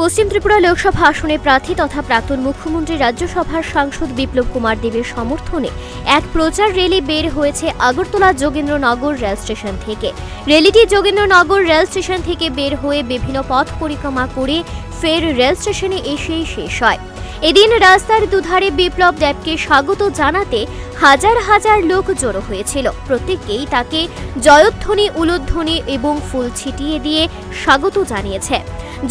পশ্চিম ত্রিপুরা লোকসভা আসনে প্রার্থী তথা প্রাক্তন মুখ্যমন্ত্রী রাজ্যসভার সাংসদ বিপ্লব কুমার দেবের সমর্থনে এক প্রচার রেলি বের হয়েছে আগরতলা যোগেন্দ্রনগর রেল স্টেশন থেকে। রেলিটি যোগেন্দ্রনগর রেল স্টেশন থেকে বের হয়ে বিভিন্ন পথ পরিক্রমা করে ফের রেল স্টেশনে এসেই শেষ হয়। এদিন রাস্তার দুধারে বিপ্লব দেবকে স্বাগত জানাতে হাজার হাজার লোক জড়ো হয়েছিল। প্রত্যেকেই তাকে জয়ধ্বনি, উলুধ্বনি এবং ফুল ছিটিয়ে দিয়ে স্বাগত জানিয়েছে।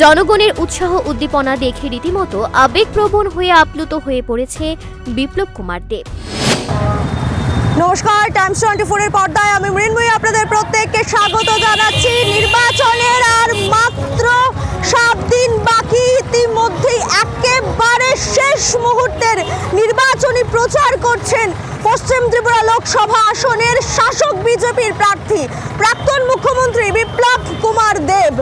জনগণের উৎসাহ উদ্দীপনা দেখে রীতিমতো আবেগপ্রবণ হয়ে আপ্লুত হয়ে পড়েছে বিপ্লব কুমার দেব। নমস্কার টাইমস টোয়েন্টি ফোরের পর্দায় আমি মৃন্ময়ী, আপনাদের প্রত্যেককে স্বাগত জানাচ্ছি। নির্বাচনের আর মাত্র নির্বাচনী প্রচার করছেন পশ্চিম ত্রিপুরা লোকসভা আসনের শাসক বিজেপির প্রার্থী প্রাক্তন মুখ্যমন্ত্রী বিপ্লব কুমার দেব।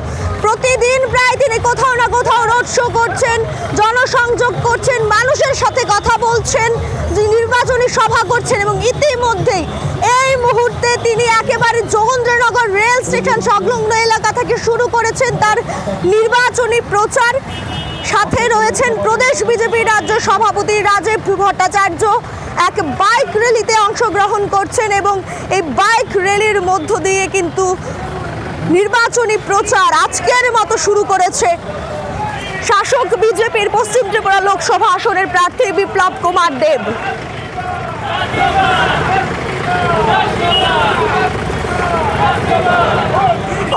প্রতিদিন প্রায় তিনি কোথাও না কোথাও রোড শো করছেন, জনসংযোগ করছেন, মানুষের সাথে কথা বলছেন নির্বাচনী সভা করছেন এবং ইতিমধ্যেই এই মুহূর্তে তিনি একেবারে যোগেন্দ্রনগর রেল স্টেশন সংলগ্ন এলাকা থেকে শুরু করেছেন তার নির্বাচনী প্রচার। সাথে রয়েছেন প্রদেশ বিজেপি রাজ্য সভাপতি রাজীব ভট্টাচার্য। এক বাইক র্যালিতে অংশগ্রহণ করছেন এবং এই বাইক র্যালির মধ্য দিয়ে কিন্তু নির্বাচনী প্রচার আজকের মতো শুরু করেছে। শাসক বিজেপির পশ্চিম ত্রিপুরা লোকসভা আসনের প্রার্থী বিপ্লব কুমার দেব।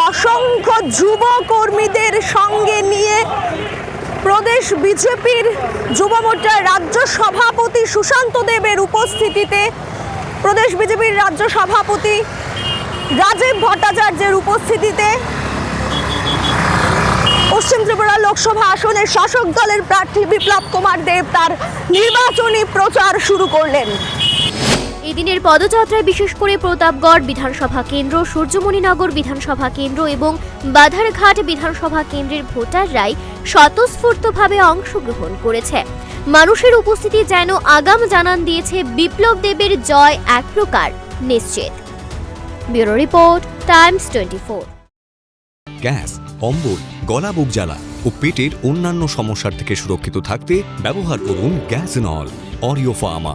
অসংখ্য যুব কর্মীদের সঙ্গে নিয়ে প্রদেশ বিজেপির যুব মোর্চার রাজ্য সভাপতি সুশান্ত দেবের উপস্থিতিতে প্রদেশ বিজেপির রাজ্য সভাপতি রাজীব ভট্টাচার্যের উপস্থিতিতে পশ্চিম ত্রিপুরা লোকসভা আসনের শাসক দলের প্রার্থী বিপ্লব কুমার দেব তার নির্বাচনী প্রচার শুরু করলেন। এই দিনের পদযাত্রায় বিশেষ করে প্রতাপগড় বিধানসভা কেন্দ্র, সূর্যমণিনগর বিধানসভা কেন্দ্র এবং বাধারঘাট বিধানসভা কেন্দ্রের ভোটাররাই স্বতঃস্ফূর্তভাবে অংশগ্রহণ করেছে। মানুষের উপস্থিতি যেন আগাম জানান দিয়েছে বিপ্লব দেবের জয় এক প্রকার নিশ্চিত। Bureau report, times twenty four gas অম্বল গলা বুক জ্বালা ও পেটের অন্যান্য সমস্যার থেকে সুরক্ষিত থাকতে ব্যবহার করুন গ্যাস নল অরিও ফার্মা।